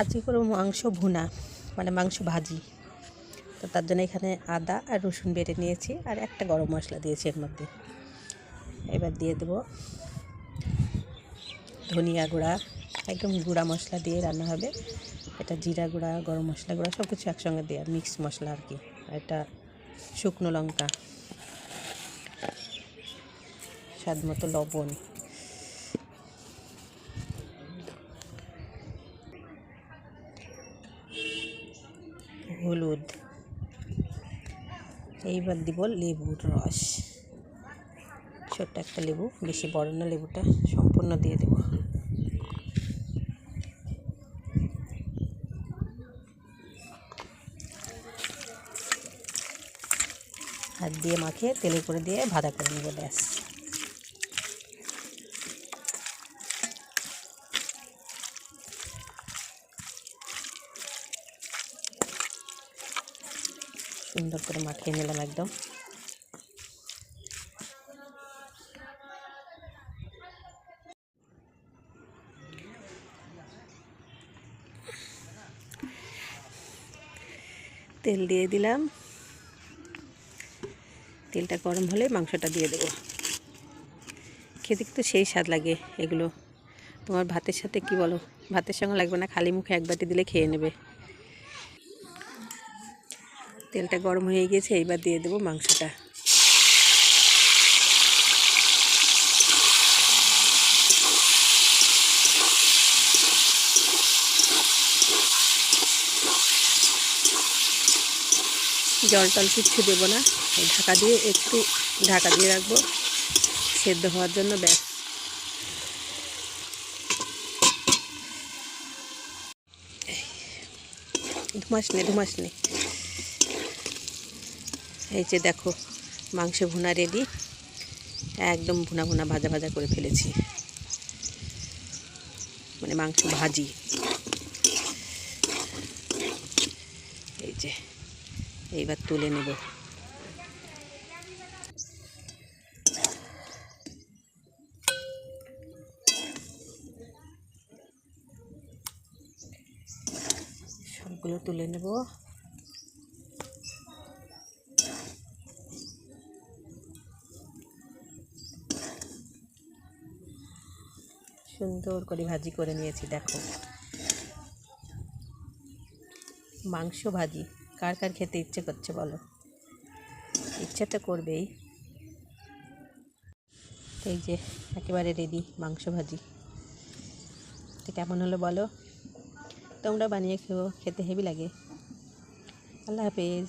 আজকে করব মাংস ভুনা মানে মাংস ভাজি। তো তার জন্য এখানে আদা আর রসুন বেটে নিয়েছি আর একটা গরম মশলা দিয়েছি এর মধ্যে। এবার দিয়ে দেবো ধনিয়া গুঁড়া, একদম গুঁড়া মশলা দিয়ে রান্না হবে। এটা জিরা গুঁড়া, গরম মশলা গুঁড়া সব কিছু একসঙ্গে দেওয়া মিক্স মশলা আর কি এটা শুকনো লঙ্কা। স্বাদ মতো লবণ। হলুদ। এইবার দিব লেবুর রস। ছোট্ট একটা লেবু, বেশি বড় না লেবুটা, সম্পূর্ণ দিয়ে দেব। হাত দিয়ে মাখিয়ে তেলে করে দিয়ে ভাজা করে নেব, ব্যাস। সুন্দর করে মাখিয়ে নিলাম একদম। তেল দিয়ে দিলাম। তেলটা গরম হলে মাংসটা দিয়ে দেবো। খেতে কিন্তু সেই স্বাদ লাগে এগুলো। তোমার ভাতের সাথে কি বলো? ভাতের সঙ্গে লাগবে না, খালি মুখে এক বাটি দিলে খেয়ে নেবে। তেলটা গরম হয়ে গেছে এইবার দিয়ে দেবো মাংসটা। জল টল কিচ্ছু দেবো না ঢাকা দিয়ে একটু ঢাকা দিয়ে রাখব, সেদ্ধ হওয়ার জন্য ব্যাস। ধুমাস নে ধুমাস নে। এই যে দেখো, মাংস ভুনা রেডি একদম ভুনা ভুনা ভাজা ভাজা করে ফেলেছি। মানে মাংস ভাজি। এই যে, এইবার তুলে নেব। সবগুলো তুলে নেব। সুন্দর করে ভাজি করে নিয়েছি, দেখো। মাংস ভাজি, কার কার খেতে ইচ্ছে করছে বলো? ইচ্ছে তো করবেই। এই যে, একেবারে রেডি মাংস ভাজি। তো কেমন হলো বলো? তোমরা বানিয়ে খেও, খেতে হেভি লাগে। আল্লাহ হাফেজ।